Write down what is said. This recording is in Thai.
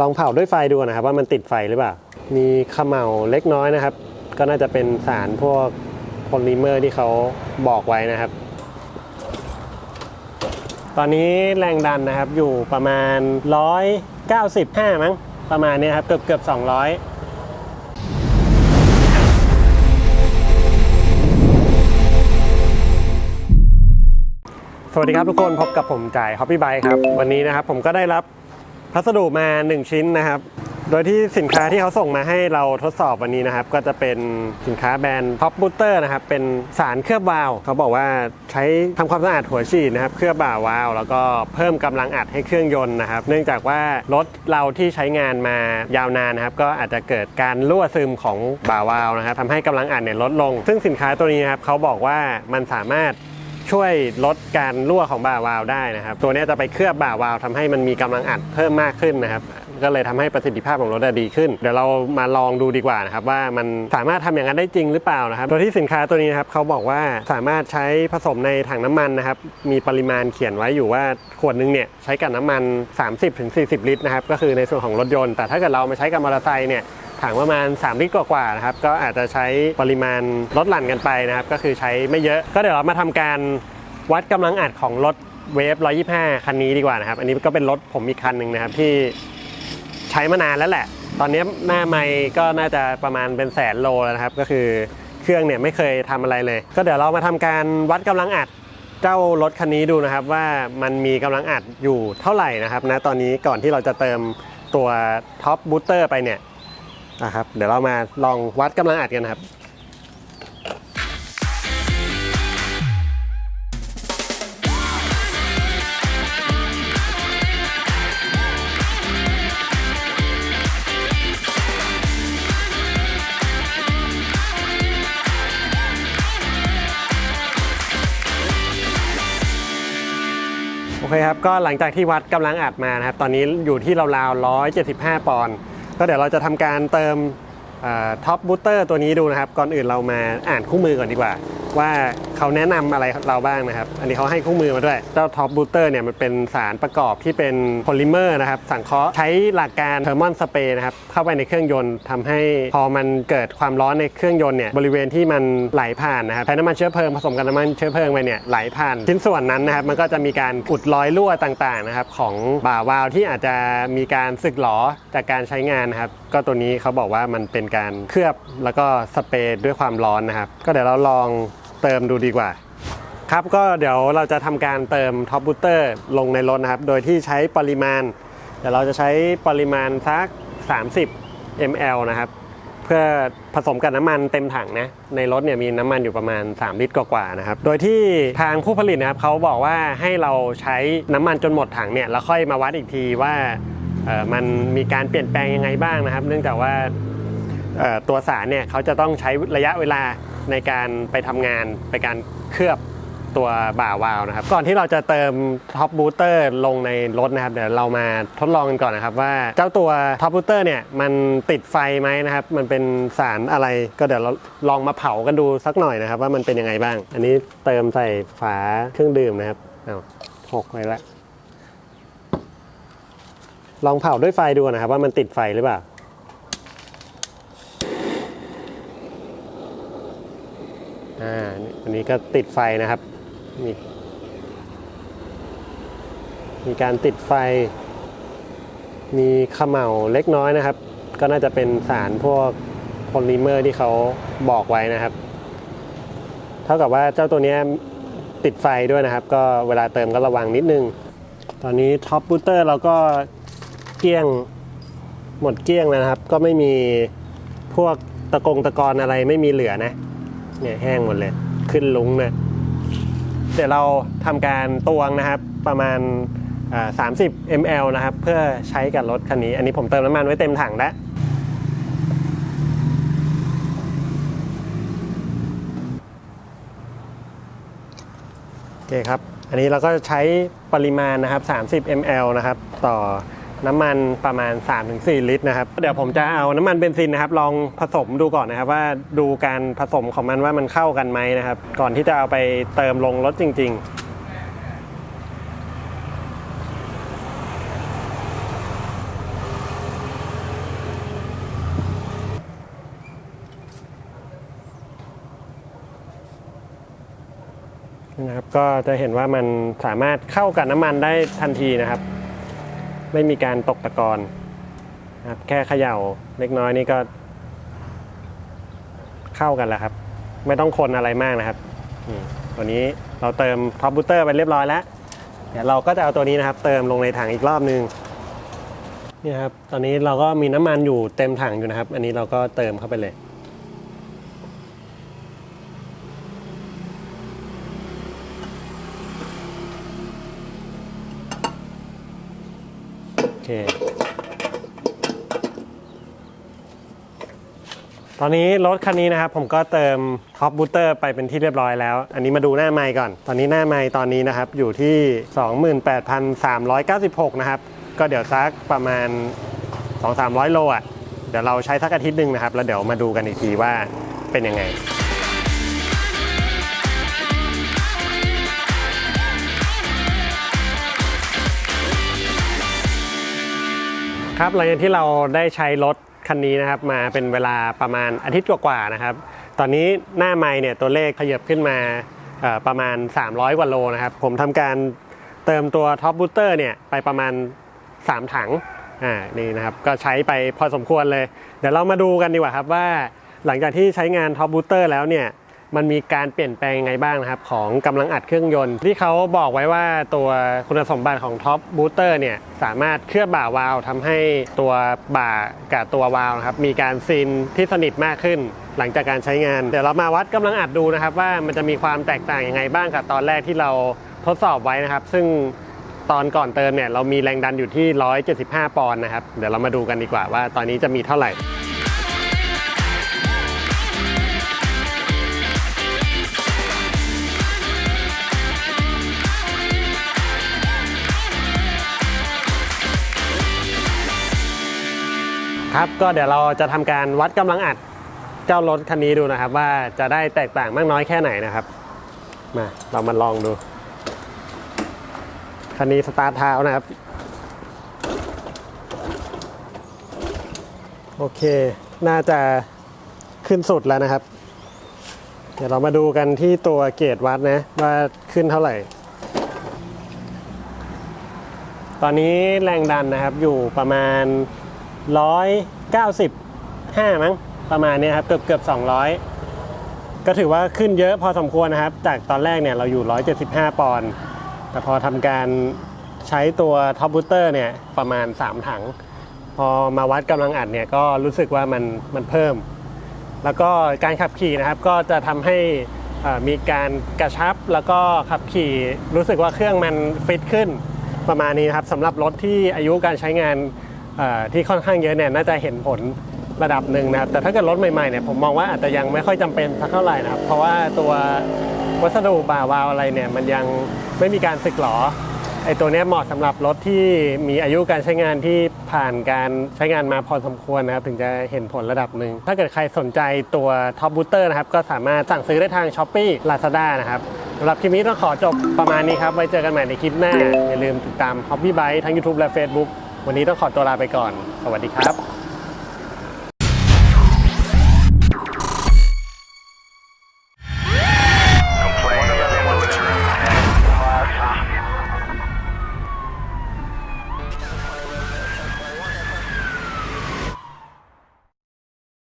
ลองเผาด้วยไฟดูนะครับ ว่ามันติดไฟหรือเปล่า มีขม่าเล็กน้อยนะครับ ก็น่าจะเป็นสารพวกโพลิเมอร์ที่เขาบอกไว้นะครับ ตอนนี้แรงดันนะครับอยู่ประมาณ 195 มั้งประมาณเนี้ยครับเกือบเกือบ200สวัสดีครับทุกคนพบกับผมจ่าย Hobby Bike ครับ วันนี้นะครับผมก็ได้รับ พัสดุมา 1 ชิ้นนะครับ โดยที่สินค้าที่เขาส่งมาให้เราทดสอบวันนี้นะครับ ก็จะเป็นสินค้าแบรนด์ Top Booster นะครับ เป็นสารเคลือบวาล์วเขาบอกว่าใช้ทำความสะอาดหัวฉีดนะครับ เคลือบบ่าวาล์วแล้วก็เพิ่มกำลังอัดให้เครื่องยนต์นะครับ เนื่องจากว่ารถเราที่ใช้งานมายาวนานนะครับ ก็อาจจะเกิดการรั่วซึมของบ่าวาล์วนะครับทำให้กำลังอัดเนี่ยลดลง ซึ่งสินค้าตัวนี้นะครับเขาบอกว่ามันสามารถ ช่วยลดการรั่วของบ่าวาล์วได้นะครับ ตัวนี้จะไปเคลือบบ่าวาล์วทำให้มันมีกำลังอัดเพิ่มมากขึ้นนะครับก็เลยทำให้ประสิทธิภาพของรถดีขึ้น เดี๋ยวเรามาลองดูดีกว่านะครับว่ามันสามารถทำอย่างนั้นได้จริงหรือเปล่านะครับ โดยที่สินค้าตัวนี้นะครับเขาบอกว่าสามารถใช้ผสมในถังน้ำมันนะครับ มีปริมาณเขียนไว้อยู่ว่าขวดนึงเนี่ยใช้กับน้ำมัน 30-40 ลิตรนะครับ ก็คือในส่วนของรถยนต์ แต่ถ้าเกิดเรามาใช้กับมอเตอร์ไซค์เนี่ย ถังประมาณ 3 ลิตรกว่าๆนะครับก็อาจจะใช้ปริมาณลดหลั่นกันไปนะครับ ก็คือใช้ไม่เยอะ ก็เดี๋ยวเรามาทำการวัดกำลังอัดของรถเวฟ 125 คันนี้ดีกว่านะครับ อันนี้ก็เป็นรถผมอีกคันหนึ่งนะครับที่ใช้มานานแล้วแหละ ตอนนี้หน้าไมค์ก็น่าจะประมาณเป็นแสนโลแล้วนะครับ ก็คือเครื่องเนี่ยไม่เคยทำอะไรเลย ก็เดี๋ยวเรามาทำการวัดกำลังอัดเจ้ารถคันนี้ดูนะครับว่ามันมีกำลังอัดอยู่เท่าไหร่นะครับนะตอนนี้ก่อนที่เราจะเติมตัวท็อปบูสเตอร์ไปเนี่ย นะครับ เดี๋ยวเรามาลองวัดกำลังอัดกันครับโอเคครับ ก็หลังจากที่วัดกำลังอัดมานะครับ ตอนนี้อยู่ที่ราวๆ175 ปอนด์ ก็เดี๋ยวเราจะทำการเติมท็อปบูตเตอร์ตัวนี้ดูนะครับ ก่อนอื่นเรามาอ่านคู่มือก่อนดีกว่า ว่า เขาแนะนำอะไรเราบ้างนะครับ อันนี้เขาให้คู่มือมาด้วย เจ้าท็อปบูเตอร์เนี่ยมันเป็นสารประกอบที่เป็นโพลิเมอร์นะครับ สังเคราะห์ใช้หลักการเทอร์มอนสเปย์นะครับ เข้าไปในเครื่องยนต์ทำให้พอมันเกิดความร้อนในเครื่องยนต์เนี่ยบริเวณที่มันไหลผ่านนะครับใช้น้ำมันเชื้อเพลิงผสมกับน้ำมันเชื้อเพลิงไปเนี่ยไหลผ่านชิ้นส่วนนั้นนะครับ มันก็จะมีการอุดรอยรั่วต่างๆนะครับของบ่าวาล์วที่อาจจะมีการสึกหรอจากการใช้งานนะครับ ก็ตัวนี้เขาบอกว่ามันเป็นการเคลือบแล้วก็สเปรย์ด้วยความร้อนนะครับ ก็เดี๋ยวเราลอง เติมดูดีกว่า ครับก็เดี๋ยวเราจะทำการเติมท็อปบูเตอร์ลงในรถนะครับ โดยที่ใช้ปริมาณ เดี๋ยวเราจะใช้ปริมาณสัก 30 ml นะครับ เพื่อผสมกับน้ำมันเต็มถังนะ ในรถเนี่ยมีน้ำมันอยู่ประมาณ 3 ลิตรกว่าๆนะครับ โดยที่ทางผู้ผลิตนะครับเขาบอกว่าให้เราใช้น้ำมันจนหมดถังเนี่ยแล้วค่อยมาวัดอีกทีว่ามันมีการเปลี่ยนแปลงยังไงบ้างนะครับ เนื่องจากว่าตัวสารเนี่ยเขาจะต้องใช้ระยะเวลา ในการไปทำงานไปการเคลือบตัวบ่าวาล์วนะครับ ก่อนที่เราจะเติมท็อปบูสเตอร์ลงในรถนะครับ เดี๋ยวเรามาทดลองกันก่อนนะครับ ว่าเจ้าตัวท็อปบูสเตอร์เนี่ยมันติดไฟไหมนะครับ มันเป็นสารอะไรก็เดี๋ยวเราลองมาเผากันดูสักหน่อยนะครับ ว่ามันเป็นยังไงบ้าง อันนี้เติมใส่ฝาเครื่องดื่มนะครับเอาหกไปละลองเผาด้วยไฟดูนะครับ ว่ามันติดไฟหรือเปล่า อ่าอันนี้ก็ติดไฟนะครับมีมีการติดไฟ มีขม่าเล็กน้อยนะครับ ก็น่าจะเป็นสารพวกโพลิเมอร์ที่เขาบอกไว้นะครับ เท่ากับว่าเจ้าตัวนี้ติดไฟด้วยนะครับ ก็เวลาเติมก็ระวังนิดนึง ตอนนี้ท็อปบูเตอร์เราก็เกลี้ยงหมดเกลี้ยงแล้วนะครับ ก็ไม่มีพวกตะกงตะกอนอะไรไม่มีเหลือนะ เนี่ยแห้งหมดเลย ขึ้นลุงเนี่ยเดี๋ยวเราทำการตวงนะครับประมาณ 30 ml นะครับ เพื่อใช้กับรถคันนี้ อันนี้ผมเติมน้ำมันไว้เต็มถังแล้วโอเคครับ อันนี้เราก็ใช้ปริมาณนะครับ 30 ml นะครับ ต่อ น้ำมันประมาณ 3-4 ลิตรนะครับ เดี๋ยวผมจะเอาน้ำมันเบนซินนะครับลองผสมดูก่อนนะครับ ว่าดูการผสมของมันว่ามันเข้ากันไหมนะครับ ก่อนที่จะเอาไปเติมลงรถจริง ๆนะครับก็จะเห็นว่ามันสามารถเข้ากับน้ำมันได้ทันทีนะครับ ไม่มีการตกตะกอนนะครับแค่เขย่าเล็กน้อยนี่ก็ เข้ากันแล้วครับ ไม่ต้องคนอะไรมากนะครับตัวนี้เราเติมท็อปบูเตอร์ไปเรียบร้อยแล้วเดี๋ยวเราก็จะเอาตัวนี้นะครับ เติมลงในถังอีกรอบนึงนี่ครับตอนนี้เราก็มีน้ำมันอยู่เต็มถังอยู่นะครับ อันนี้เราก็เติมเข้าไปเลย เค ตอนนี้รถคันนี้นะครับ ผมก็เติมท็อปบูเตอร์ไปเป็นที่เรียบร้อยแล้ว อันนี้มาดูหน้าไมค์ก่อน ตอนนี้หน้าไมค์ตอนนี้นะครับ อยู่ที่ 28,396 นะครับ ก็เดี๋ยวซักประมาณ 2-300 โลอะ เดี๋ยวเราใช้สักอาทิตย์หนึ่งนะครับ แล้วเดี๋ยวมาดูกันอีกทีว่าเป็นยังไง ครับหลังจากที่เราได้ใช้รถคันนี้นะครับมาเป็นเวลาประมาณอาทิตย์กว่าๆนะครับ ตอนนี้หน้าไมค์เนี่ยตัวเลขขยับขึ้นมาประมาณ 300กว่าโลนะครับ ผมทำการเติมตัวท็อปบูสเตอร์เนี่ยไปประมาณ 3 ถังอ่านี่นะครับก็ใช้ไปพอสมควรเลย เดี๋ยวเรามาดูกันดีกว่าครับว่าหลังจากที่ใช้งานท็อปบูสเตอร์แล้วเนี่ย มันมีการเปลี่ยนแปลงยังไงบ้างนะครับ ของกำลังอัดเครื่องยนต์ ที่เขาบอกไว้ว่าตัวคุณสมบัติของท็อปบูเตอร์เนี่ยสามารถเคลือบบ่าวาล์วทำให้ตัวบ่ากับตัววาล์วนะครับมีการซีนที่สนิทมากขึ้นหลังจากการใช้งาน เดี๋ยวเรามาวัดกำลังอัดดูนะครับ ว่ามันจะมีความแตกต่างยังไงบ้างกับตอนแรกที่เราทดสอบไว้นะครับ ซึ่งตอนก่อนเติมเนี่ยเรามีแรงดันอยู่ที่ 175 ปอนด์นะครับ เดี๋ยวเรามาดูกันดีกว่าว่าตอนนี้จะมีเท่าไหร่ ครับก็เดี๋ยวเราจะทำการวัดกำลังอัดเจ้ารถคันนี้ดูนะครับ ว่าจะได้แตกต่างมากน้อยแค่ไหนนะครับมาเรามาลองดูคันนี้สตาร์ทเท้านะครับ โอเค น่าจะขึ้นสุดแล้วนะครับ เดี๋ยวเรามาดูกันที่ตัวเกจวัดนะ ว่าขึ้นเท่าไหร่ ตอนนี้แรงดันนะครับอยู่ประมาณ 195 มั้งประมาณนี้ครับเกือบเกือบ200 ก็ถือว่าขึ้นเยอะพอสมควรนะครับ จากตอนแรกเนี่ยเราอยู่ 175 ปอนด์แต่พอทำการใช้ตัวท็อปบูเตอร์เนี่ยประมาณ 3 ถัง พอมาวัดกำลังอัดเนี่ยก็รู้สึกว่ามันมันเพิ่ม แล้วก็การขับขี่นะครับก็จะทำให้มีการกระชับแล้วก็ขับขี่รู้สึกว่าเครื่องมันฟิตขึ้นประมาณนี้นะครับสำหรับรถที่อายุการใช้งาน ที่ค่อนข้างเยอะเนี่ยน่าจะเห็นผลระดับหนึ่งนะครับ แต่ถ้าเกิดรถใหม่ๆเนี่ยผมมองว่าอาจจะยังไม่ค่อยจำเป็นสักเท่าไหร่นะครับ เพราะว่าตัววัสดุบ่าวาวอะไรเนี่ยมันยังไม่มีการสึกหรอไอตัวเนี้ยเหมาะสำหรับรถที่มีอายุการใช้งานที่ผ่านการใช้งานมาพอสมควรนะครับ ถึงจะเห็นผลระดับหนึ่ง ถ้าเกิดใครสนใจตัวท็อปบูเตอร์นะครับ ก็สามารถสั่งซื้อได้ทาง s h อ p e e Lazada นะครับสำหรับคลิปนี้ต้องขอจบประมาณนี้ครับ ไว้เจอกันใหม่ในคลิปหน้า อย่าลืมติดตาม Hobby Bike ทั้ง YouTube และ Facebook วันนี้ต้องขอตัวลาไปก่อน สวัสดีครับ